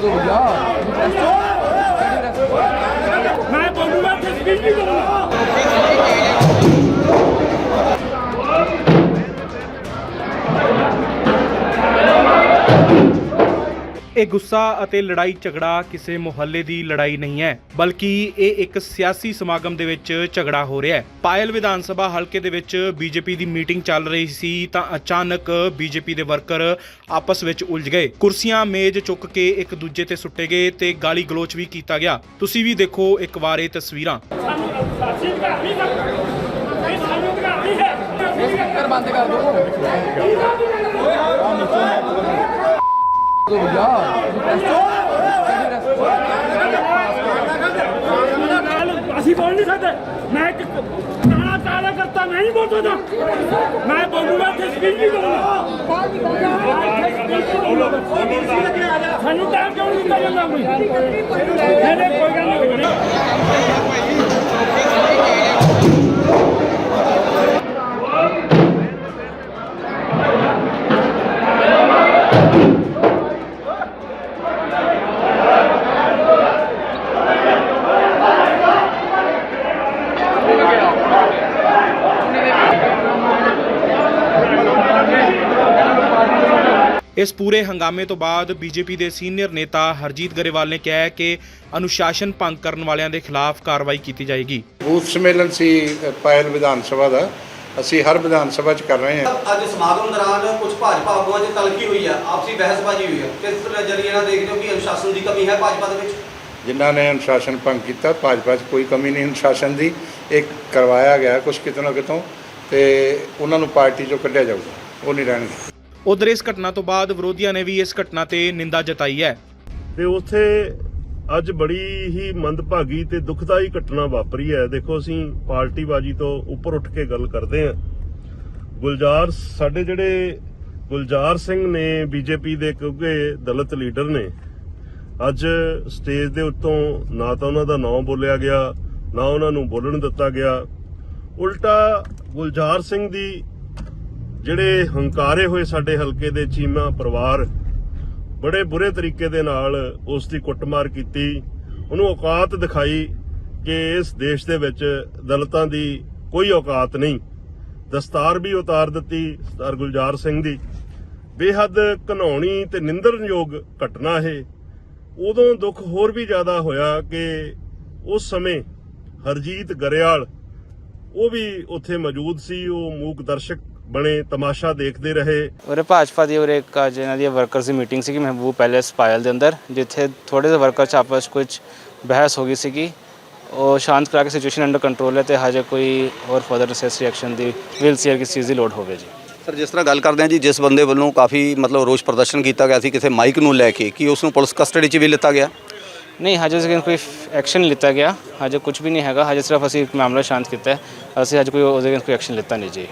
ਮੈਂ ਬੋਲੂਗਾ ਤੇ ਸਪੀਚ ਵੀ ਕਰੂੰਗਾ ਇਹ ਗੁੱਸਾ ਅਤੇ ਲੜਾਈ ਝਗੜਾ ਕਿਸੇ ਮੁਹੱਲੇ ਦੀ ਲੜਾਈ ਨਹੀਂ ਹੈ ਬਲਕਿ ਇਹ ਇੱਕ ਸਿਆਸੀ ਸਮਾਗਮ ਦੇ ਵਿੱਚ ਝਗੜਾ ਹੋ ਰਿਹਾ ਹੈ। ਪਾਇਲ ਵਿਧਾਨ ਸਭਾ ਹਲਕੇ ਦੇ ਵਿੱਚ ਬੀਜੇਪੀ ਦੀ ਮੀਟਿੰਗ ਚੱਲ ਰਹੀ ਸੀ ਤਾਂ ਅਚਾਨਕ ਬੀਜੇਪੀ ਦੇ ਵਰਕਰ ਆਪਸ ਵਿੱਚ ਉਲਝ ਗਏ। ਕੁਰਸੀਆਂ ਮੇਜ਼ ਚੁੱਕ ਕੇ ਇੱਕ ਦੂਜੇ ਤੇ ਸੁੱਟੇ ਗਏ ਤੇ ਗਾਲੀ ਗਲੋਚ ਵੀ ਕੀਤਾ ਗਿਆ। ਤੁਸੀਂ ਵੀ ਦੇਖੋ ਇੱਕ ਵਾਰ ਇਹ ਤਸਵੀਰਾਂ। ਸਾਨੂੰ ਸਾਸੀ ਅਧਿਕਾਰ ਨਹੀਂ ਹੈ ਇਹ ਸਾਨੂੰ ਅਧਿਕਾਰ ਨਹੀਂ ਹੈ ਕਰ ਬੰਦ ਕਰ ਦੋ ਅਸੀਂ ਬੋਲ ਨਹੀਂ ਸਕਦੇ। ਮੈਂ ਇੱਕ ਪੁਰਾਣਾ ਕਾਲਾ ਕਰਤਾ ਨਹੀਂ ਬੋਲ ਸਕਦਾ। ਮੈਂ ਬੋਲੂਗਾ ਤੇ ਸਪੀਚ ਵੀ ਕਰੂੰਗਾ ਸਾਨੂੰ ਟਾਈਮ ਕਿਉਂ ਨਹੀਂ ਦਿੱਤਾ ਜਾਂਦਾ ਕੋਈ? ਕੋਈ ਗੱਲ ਨਹੀਂ ਇਸ ਪੂਰੇ ਹੰਗਾਮੇ ਤੋਂ ਬਾਅਦ ਬੀਜੇਪੀ ਦੇ ਸੀਨੀਅਰ ਨੇਤਾ ਹਰਜੀਤ ਗਰੇਵਾਲ ਨੇ ਕਿਹਾ ਕਿ ਅਨੁਸ਼ਾਸਨ ਭੰਗ ਕਰਨ ਵਾਲਿਆਂ ਦੇ ਖਿਲਾਫ ਕਾਰਵਾਈ ਕੀਤੀ ਜਾਏਗੀ। ਬੂਥ ਸਮੇਲਨ ਸੀ ਪਾਇਲ ਵਿਧਾਨ ਸਭਾ ਦਾ। ਅਸੀਂ ਹਰ ਵਿਧਾਨ ਸਭਾ 'ਚ ਕਰ ਰਹੇ ਹਾਂ। ਅੱਜ ਸਮਾਗਮ ਦੌਰਾਨ ਕੁਝ ਭਾਜਪਾ ਆਗੂਆਂ 'ਚ ਤਲਖੀ ਹੋਈ ਹੈ ਆਪਸੀ ਬਹਿਸਬਾਜ਼ੀ ਹੋਈ ਹੈ ਕਿਸ ਨਜ਼ਰੀਏ ਨਾਲ ਦੇਖਦੇ ਹੋ ਕਿ ਅਨੁਸ਼ਾਸਨ ਦੀ ਕਮੀ ਹੈ ਭਾਜਪਾ ਦੇ ਵਿੱਚ? ਜਿਨ੍ਹਾਂ ਨੇ ਅਨੁਸ਼ਾਸਨ ਭੰਗ ਕੀਤਾ ਭਾਜਪਾ 'ਚ ਕੋਈ ਕਮੀ ਨਹੀਂ। ਅਨੁਸ਼ਾਸਨ ਦੀ ਇਹ ਕਰਵਾਇਆ ਗਿਆ ਕੁਝ ਕਿਤੋਂ ਨਾ ਕਿਤੋਂ ਤੇ ਉਹਨਾਂ ਨੂੰ ਪਾਰਟੀ 'ਚੋਂ ਕੱਢਿਆ ਜਾਊਗਾ। ਉਹ ਨਹੀਂ ਰਹਿਣਗੇ। ਉਧਰ ਇਸ ਘਟਨਾ ਤੋਂ ਬਾਅਦ ਵਿਰੋਧੀਆਂ ਨੇ ਵੀ ਇਸ ਘਟਨਾ ਤੇ ਨਿੰਦਾ ਜਤਾਈ ਹੈ। ਤੇ ਉੱਥੇ ਅੱਜ ਬੜੀ ਹੀ ਮੰਦਭਾਗੀ ਤੇ ਦੁਖਦਾਈ ਘਟਨਾ ਵਾਪਰੀ ਹੈ। ਦੇਖੋ, ਅਸੀਂ ਪਾਰਟੀਬਾਜੀ ਤੋਂ ਉੱਪਰ ਉੱਠ ਕੇ ਗੱਲ ਕਰਦੇ ਹਾਂ। ਗੁਲਜ਼ਾਰ, ਸਾਡੇ ਜਿਹੜੇ ਗੁਲਜ਼ਾਰ ਸਿੰਘ ਨੇ ਬੀਜੇਪੀ ਦੇ ਕਿਉਂਕਿ ਦਲਿਤ ਲੀਡਰ ਨੇ, ਅੱਜ ਸਟੇਜ ਦੇ ਉੱਤੋਂ ਨਾ ਤਾਂ ਉਹਨਾਂ ਦਾ ਨਾਮ ਬੋਲਿਆ ਗਿਆ, ਨਾ ਉਹਨਾਂ ਨੂੰ ਬੋਲਣ ਦਿੱਤਾ ਗਿਆ। ਉਲਟਾ ਗੁਲਜ਼ਾਰ ਸਿੰਘ ਦੀ ਜਿਹੜੇ ਹੰਕਾਰੇ ਹੋਏ ਸਾਡੇ ਹਲਕੇ ਦੇ ਚੀਮਾ ਪਰਿਵਾਰ ਬੜੇ ਬੁਰੇ ਤਰੀਕੇ ਦੇ ਨਾਲ ਉਸ ਦੀ ਕੁੱਟਮਾਰ ਕੀਤੀ। ਉਹਨੂੰ ਔਕਾਤ ਦਿਖਾਈ ਕਿ ਇਸ ਦੇਸ਼ ਦੇ ਵਿੱਚ ਦਲਤਾਂ ਦੀ ਕੋਈ ਔਕਾਤ ਨਹੀਂ। ਦਸਤਾਰ ਵੀ ਉਤਾਰ ਦਿੱਤੀ ਸਰਦਾਰ ਗੁਲਜ਼ਾਰ ਸਿੰਘ ਦੀ। ਬੇਹੱਦ ਘਨੌਣੀ ਤੇ ਨਿੰਦਰਯੋਗ ਘਟਨਾ ਇਹ। ਉਦੋਂ ਦੁੱਖ ਹੋਰ ਵੀ ਜ਼ਿਆਦਾ ਹੋਇਆ ਕਿ ਉਸ ਸਮੇਂ ਹਰਜੀਤ ਗਰੇਵਾਲ, ਉਹ ਵੀ ਉੱਥੇ ਮੌਜੂਦ ਸੀ, ਉਹ ਮੂਕ ਦਰਸ਼ਕ ਬਣੇ ਤਮਾਸ਼ਾ ਦੇਖਦੇ ਰਹੇ। ਉਰੇ ਭਾਜਪਾ ਦੀ ਉਰੇ ਇੱਕ ਅੱਜ ਇਹਨਾਂ ਦੀ ਵਰਕਰਸ ਦੀ ਮੀਟਿੰਗ ਸੀਗੀ ਮਹਿਬੂਬ ਪੈਲੇਸ ਪਾਇਲ ਦੇ ਅੰਦਰ ਜਿੱਥੇ ਥੋੜੇ ਜਿਹੇ ਵਰਕਰ ਚ ਆਪਸ 'ਚ ਕੁਝ ਬਹਿਸ ਹੋ ਗਈ ਸੀਗੀ। ਉਹ ਸ਼ਾਂਤ ਕਰਾ ਕੇ ਸਿਚੁਏਸ਼ਨ ਅੰਡਰ ਕੰਟਰੋਲ ਹੈ ਤੇ ਹਜੇ ਕੋਈ ਹੋਰ ਫਰਦਰ ਨੈਸੈਸਰੀ ਐਕਸ਼ਨ ਦੀ ਵਿਲ ਸੀ ਕਿਸ ਚੀਜ਼ ਦੀ ਲੋਡ ਹੋਵੇ ਜੀ। ਸਰ ਜਿਸ ਤਰ੍ਹਾਂ ਗੱਲ ਕਰਦੇ ਹਾਂ ਜੀ ਜਿਸ ਬੰਦੇ ਵੱਲੋਂ ਕਾਫੀ ਮਤਲਬ ਰੋਸ ਪ੍ਰਦਰਸ਼ਨ ਕੀਤਾ ਗਿਆ ਸੀ ਕਿਸੇ ਮਾਈਕ ਨੂੰ ਲੈ ਕੇ ਕਿ ਉਸ ਨੂੰ ਪੁਲਿਸ ਕਸਟਡੀ 'ਚ ਵੀ ਲਿੱਤਾ ਗਿਆ? ਨਹੀਂ ਹਜੇ ਤੱਕ ਕੋਈ ਐਕਸ਼ਨ ਨਹੀਂ ਲਿੱਤਾ ਗਿਆ। ਹਜੇ ਕੁਝ ਵੀ ਨਹੀਂ ਹੈਗਾ ਹਜੇ ਸਿਰਫ ਅਸੀਂ ਇੱਕ ਮਾਮਲਾ ਸ਼ਾਂਤ ਕੀਤਾ ਹੈ। ਅਸੀਂ ਹਜੇ ਕੋਈ ਉਹਦੇ ਕੋਈ ਐਕਸ਼ਨ ਲਿੱਤਾ ਨਹੀਂ ਜੀ।